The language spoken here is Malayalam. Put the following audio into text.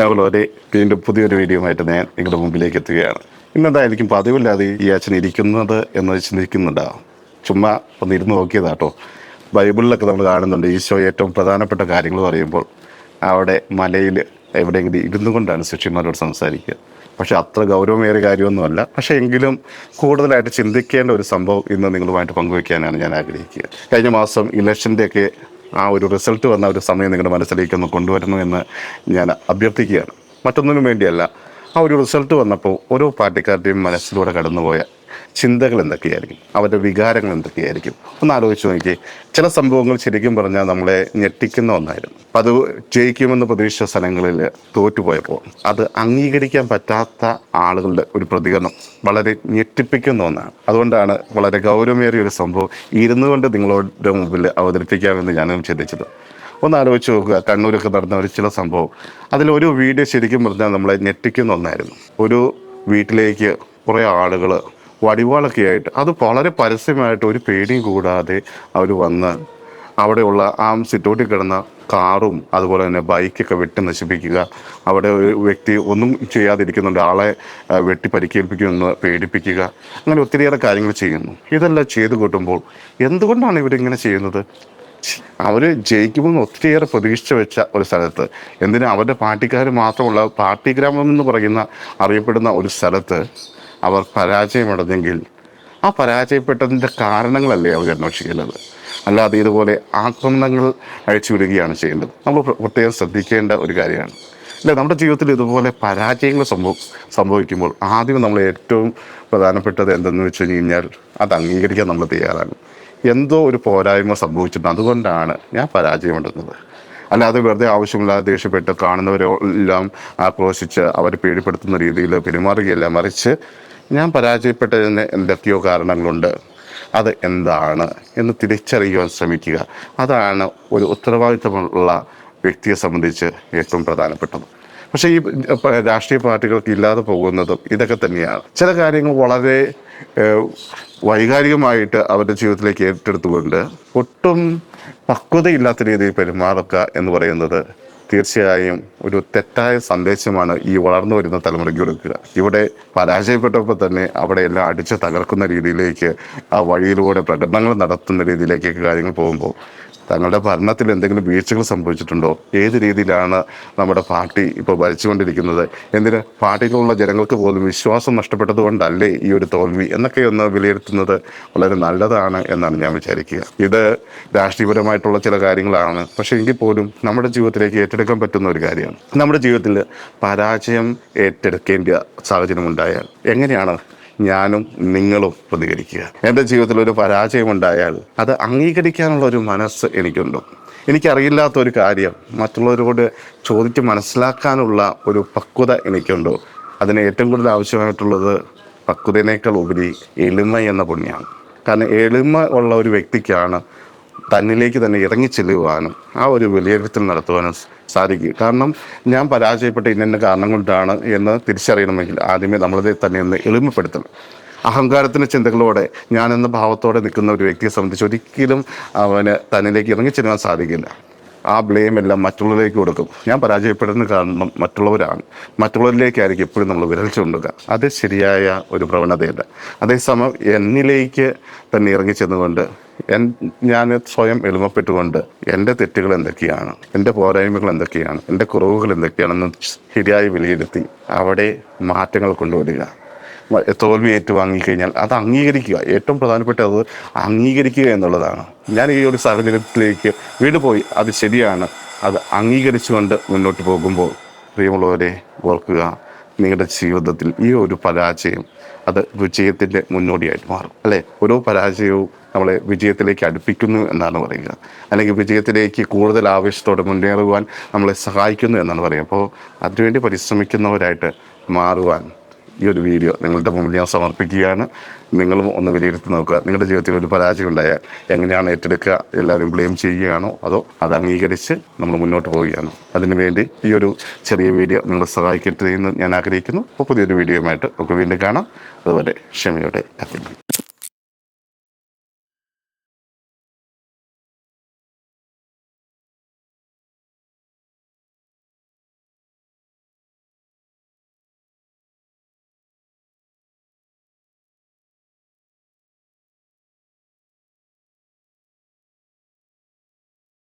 സ്നേഹമുള്ളവരെ വീണ്ടും പുതിയൊരു വീഡിയോയുമായിട്ട് ഞാൻ നിങ്ങളുടെ മുമ്പിലേക്ക് എത്തുകയാണ്. ഇന്നെന്തായിരിക്കും പതിവില്ലാതെ ഈ അച്ഛൻ ഇരിക്കുന്നത് എന്ന് ചിന്തിക്കുന്നുണ്ടാവും ചുമ്മാ ഒന്ന് ഇരുന്ന് നോക്കിയതാട്ടോ ബൈബിളിലൊക്കെ നമ്മൾ കാണുന്നുണ്ട് ഈശോ ഏറ്റവും പ്രധാനപ്പെട്ട കാര്യങ്ങൾ പറയുമ്പോൾ അവിടെ മലയിൽ എവിടെയെങ്കിലും ഇരുന്നു കൊണ്ടാണ് ശിഷ്യന്മാരോട് സംസാരിക്കുക. പക്ഷെ അത്ര ഗൗരവമേറിയ കാര്യമൊന്നുമല്ല. പക്ഷേ എങ്കിലും കൂടുതലായിട്ട് ചിന്തിക്കേണ്ട ഒരു സംഭവം ഇന്ന് നിങ്ങളുമായിട്ട് പങ്കുവയ്ക്കാനാണ് ഞാൻ ആഗ്രഹിക്കുക. കഴിഞ്ഞ മാസം ഇലക്ഷന്റെയൊക്കെ ആ ഒരു റിസൾട്ട് വന്ന ഒരു സമയം നിങ്ങളുടെ മനസ്സിലേക്ക് ഒന്ന് എന്ന് ഞാൻ അഭ്യർത്ഥിക്കുകയാണ്. മറ്റൊന്നിനും വേണ്ടിയല്ല ആ ഒരു റിസൾട്ട് വന്നപ്പോൾ ഓരോ പാർട്ടിക്കാരുടെയും മനസ്സിലൂടെ കടന്നുപോയ ചിന്തകൾ എന്തൊക്കെയായിരിക്കും? അവരുടെ വികാരങ്ങൾ എന്തൊക്കെയായിരിക്കും? ഒന്ന് ആലോചിച്ച് നോക്കി ചില സംഭവങ്ങൾ ശരിക്കും പറഞ്ഞാൽ നമ്മളെ ഞെട്ടിക്കുന്ന ഒന്നായിരുന്നു. അത് ജയിക്കുമെന്ന് പ്രതീക്ഷിച്ച സ്ഥലങ്ങളിൽ തോറ്റുപോയപ്പോൾ അത് അംഗീകരിക്കാൻ പറ്റാത്ത ആളുകളുടെ ഒരു പ്രതികരണം വളരെ ഞെട്ടിപ്പിക്കുന്ന ഒന്നാണ്. അതുകൊണ്ടാണ് വളരെ ഗൗരവമേറിയ ഒരു സംഭവം ഇരുന്നു കൊണ്ട് നിങ്ങളുടെ മുമ്പിൽ അവതരിപ്പിക്കാമെന്ന് ഞാനും ചിന്തിച്ചത് ഒന്ന് ആലോചിച്ച് നോക്കുക. കണ്ണൂരൊക്കെ നടന്ന ഒരു ചില സംഭവം. അതിലൊരു വീഡിയോ ശരിക്കും പറഞ്ഞാൽ നമ്മളെ ഞെട്ടിക്കുന്ന ഒന്നായിരുന്നു. ഒരു വീട്ടിലേക്ക് കുറേ ആളുകൾ വടിവാളൊക്കെ ആയിട്ട്. അത് വളരെ പരസ്യമായിട്ട് ഒരു പേടിയും കൂടാതെ അവർ വന്ന് അവിടെയുള്ള ആ സിറ്റോട്ടിൽ കിടന്ന കാറും അതുപോലെ തന്നെ ബൈക്കൊക്കെ വെട്ടി നശിപ്പിക്കുക. അവിടെ ഒരു വ്യക്തി ഒന്നും ചെയ്യാതിരിക്കുന്നുണ്ട്. ആളെ വെട്ടി പരിക്കേൽപ്പിക്കുമെന്ന് പേടിപ്പിക്കുക. അങ്ങനെ ഒത്തിരിയേറെ കാര്യങ്ങൾ ചെയ്യുന്നു. ഇതെല്ലാം ചെയ്തു കൂട്ടുമ്പോൾ എന്തുകൊണ്ടാണ് ഇവരിങ്ങനെ ചെയ്യുന്നത്? അവർ ജയിക്കുമെന്ന് ഒത്തിരിയേറെ പ്രതീക്ഷ വെച്ച ഒരു സ്ഥലത്ത്. എന്തിനാ അവരുടെ പാർട്ടിക്കാർ മാത്രമുള്ള പാർട്ടി ഗ്രാമം എന്ന് പറയുന്ന അറിയപ്പെടുന്ന ഒരു സ്ഥലത്ത് അവർ പരാജയമടഞ്ഞെങ്കിൽ ആ പരാജയപ്പെട്ടതിന്റെ കാരണങ്ങളല്ലേ അവർ അന്വേഷിക്കുന്നത് അല്ലാതെ ഇതുപോലെ ആക്രമണങ്ങൾ അഴിച്ചു വിടുകയാണ് ചെയ്യേണ്ടത്. നമ്മൾ പ്ര- പ്രത്യേകം ശ്രദ്ധിക്കേണ്ട ഒരു കാര്യമാണ്. അല്ലെ നമ്മുടെ ജീവിതത്തിൽ ഇതുപോലെ പരാജയങ്ങൾ സംഭവ സംഭവിക്കുമ്പോൾ ആദ്യം നമ്മൾ ഏറ്റവും പ്രധാനപ്പെട്ടത് എന്തെന്ന് വെച്ച് കഴിഞ്ഞാൽ അത് അംഗീകരിക്കാൻ നമ്മൾ തയ്യാറാണ്. എന്തോ ഒരു പോരായ്മ സംഭവിച്ചിട്ടുണ്ട്. അതുകൊണ്ടാണ് ഞാൻ പരാജയമുണ്ടെന്നത് അല്ലാതെ വെറുതെ ആവശ്യമില്ലാതെ ദേഷ്യപ്പെട്ട് കാണുന്നവരെല്ലാം ആക്രോശിച്ച് അവരെ പേടിപ്പെടുത്തുന്ന രീതിയിൽ പെരുമാറുകയല്ല. മറിച്ച് ഞാൻ പരാജയപ്പെട്ടതിന് എന്തൊക്കെയോ കാരണങ്ങളുണ്ട്. അത് എന്താണ് എന്ന് തിരിച്ചറിയുവാൻ ശ്രമിക്കുക. അതാണ് ഒരു ഉത്തരവാദിത്തമുള്ള വ്യക്തിയെ സംബന്ധിച്ച് ഏറ്റവും പ്രധാനപ്പെട്ടത്. പക്ഷേ ഈ രാഷ്ട്രീയ പാർട്ടികൾക്ക് ഇല്ലാതെ പോകുന്നതും ഇതൊക്കെ തന്നെയാണ്. ചില കാര്യങ്ങൾ വളരെ വൈകാരികമായിട്ട് അവരുടെ ജീവിതത്തിലേക്ക് ഏറ്റെടുത്തുകൊണ്ട് ഒട്ടും പക്വതയില്ലാത്ത രീതിയിൽ പെരുമാറുക എന്ന് പറയുന്നത് തീർച്ചയായും ഒരു തെറ്റായ സന്ദേശമാണ് ഈ വളർന്നു വരുന്ന തലമുറയ്ക്ക് കൊടുക്കുക. ഇവിടെ പരാജയപ്പെട്ടപ്പോൾ തന്നെ അവിടെ എല്ലാം അടിച്ചു തകർക്കുന്ന രീതിയിലേക്ക് ആ വഴിയിലൂടെ പ്രകടനങ്ങൾ നടത്തുന്ന രീതിയിലേക്കൊക്കെ കാര്യങ്ങൾ പോകുമ്പോൾ തങ്ങളുടെ ഭരണത്തിൽ എന്തെങ്കിലും വീഴ്ചകൾ സംഭവിച്ചിട്ടുണ്ടോ? ഏത് രീതിയിലാണ് നമ്മുടെ പാർട്ടി ഇപ്പോൾ ഭരിച്ചുകൊണ്ടിരിക്കുന്നത്? എന്തിന് പാർട്ടിയിലുള്ള ജനങ്ങൾക്ക് പോലും വിശ്വാസം നഷ്ടപ്പെട്ടത് കൊണ്ടല്ലേ ഈ ഒരു തോൽവി എന്നൊക്കെ ഒന്ന് വിലയിരുത്തുന്നത് വളരെ നല്ലതാണ് എന്നാണ് ഞാൻ വിചാരിക്കുക. ഇത് രാഷ്ട്രീയപരമായിട്ടുള്ള ചില കാര്യങ്ങളാണ്. പക്ഷേ എങ്കിൽ പോലും നമ്മുടെ ജീവിതത്തിലേക്ക് ഏറ്റെടുക്കാൻ പറ്റുന്ന ഒരു കാര്യമാണ്. നമ്മുടെ ജീവിതത്തിൽ പരാജയം ഏറ്റെടുക്കേണ്ട സാഹചര്യം ഉണ്ടായാൽ എങ്ങനെയാണ് ഞാനും നിങ്ങളും പ്രതികരിക്കുക? എന്റെ ജീവിതത്തിൽ ഒരു പരാജയം ഉണ്ടായാൽ അത് അംഗീകരിക്കാനുള്ള ഒരു മനസ്സ് എനിക്കുണ്ടോ. എനിക്കറിയില്ലാത്ത ഒരു കാര്യം മറ്റുള്ളവരോട് ചോദിച്ച് മനസ്സിലാക്കാനുള്ള ഒരു പക്വത എനിക്കുണ്ടോ. അതിന് ഏറ്റവും കൂടുതൽ ആവശ്യമായിട്ടുള്ളത് പക്വതയേക്കാൾ ഉപരി എളിമ എന്ന പുണ്യമാണ് കാരണം എളിമ ഉള്ള ഒരു വ്യക്തിക്കാണ് തന്നിലേക്ക് തന്നെ ഇറങ്ങി ചെല്ലുവാനും ആ ഒരു വിലയിരുത്തൽ നടത്തുവാനും സാധിക്കും. കാരണം ഞാൻ പരാജയപ്പെട്ട ഇന്ന കാരണം കൊണ്ടാണ് എന്ന് തിരിച്ചറിയണമെങ്കിൽ ആദ്യമേ നമ്മളതെ തന്നെ ഒന്ന് എളിമപ്പെടുത്തണം. അഹങ്കാരത്തിന്റെ ചിന്തകളോടെ ഞാനെന്ന ഭാവത്തോടെ നിൽക്കുന്ന ഒരു വ്യക്തിയെ സംബന്ധിച്ച് ഒരിക്കലും അവന് തന്നിലേക്ക് ഇറങ്ങി ചെല്ലുവാൻ സാധിക്കില്ല. ആ ബ്ലെയിം എല്ലാം മറ്റുള്ളവരിലേക്ക് കൊടുക്കും. ഞാൻ പരാജയപ്പെടുന്ന കാരണം മറ്റുള്ളവരാണ്. മറ്റുള്ളവരിലേക്കായിരിക്കും എപ്പോഴും നമ്മൾ വിരൽ ചൂണ്ടുക. അത് ശരിയായ ഒരു പ്രവണതയല്ല. അതേസമയം എന്നിലേക്ക് തന്നെ ഇറങ്ങി ചെന്നുകൊണ്ട് എൻ ഞാൻ സ്വയം എളിമപ്പെട്ടുകൊണ്ട് എന്റെ തെറ്റുകൾ എന്തൊക്കെയാണ് എന്റെ പോരായ്മകൾ എന്തൊക്കെയാണ് എന്റെ കുറവുകൾ എന്തൊക്കെയാണെന്ന് ശരിയായി വിലയിരുത്തി അവിടെ മാറ്റങ്ങൾ കൊണ്ടുവരിക. തോൽവി ഏറ്റുവാങ്ങിക്കഴിഞ്ഞാൽ അത് അംഗീകരിക്കുക. ഏറ്റവും പ്രധാനപ്പെട്ടത് അംഗീകരിക്കുക എന്നുള്ളതാണ്. ഞാൻ ഈ ഒരു സാഹചര്യത്തിലേക്ക് വീട് പോയി. അത് ശരിയാണ്. അത് അംഗീകരിച്ചുകൊണ്ട് മുന്നോട്ട് പോകുമ്പോൾ പ്രിയമുള്ളവരെ ഓർക്കുക നിങ്ങളുടെ ജീവിതത്തിൽ ഈ ഒരു പരാജയം അത് വിജയത്തിന്റെ മുന്നോടിയായിട്ട് മാറും. അല്ലേ? ഓരോ പരാജയവും നമ്മളെ വിജയത്തിലേക്ക് അടുപ്പിക്കുന്നു എന്നാണ് പറയുക. അല്ലെങ്കിൽ വിജയത്തിലേക്ക് കൂടുതൽ ആവേശത്തോടെ മുന്നേറുവാൻ നമ്മളെ സഹായിക്കുന്നു എന്നാണ് പറയുക. അപ്പോൾ അതിനുവേണ്ടി പരിശ്രമിക്കുന്നവരായിട്ട് മാറുവാൻ ഈ ഒരു വീഡിയോ നിങ്ങളുടെ മുമ്പിൽ ഞാൻ സമർപ്പിക്കുകയാണ്. നിങ്ങളും ഒന്ന് വിലയിരുത്തി നോക്കുക. നിങ്ങളുടെ ജീവിതത്തിൽ ഒരു പരാജയം ഉണ്ടായാൽ എങ്ങനെയാണ് ഏറ്റെടുക്കുക എല്ലാവരും ബ്ലെയിം ചെയ്യുകയാണോ? അതോ അത് അംഗീകരിച്ച് നമ്മൾ മുന്നോട്ട് പോവുകയാണോ? അതിനുവേണ്ടി ഈ ഒരു ചെറിയ വീഡിയോ നിങ്ങളെ സഹായിക്കട്ടെ എന്ന് ഞാൻ ആഗ്രഹിക്കുന്നു. അപ്പോൾ പുതിയൊരു വീഡിയോയുമായിട്ട് ഒക്കെ വീണ്ടും കാണാം. അതുപോലെ ക്ഷമയോടെ എത്തുന്നു.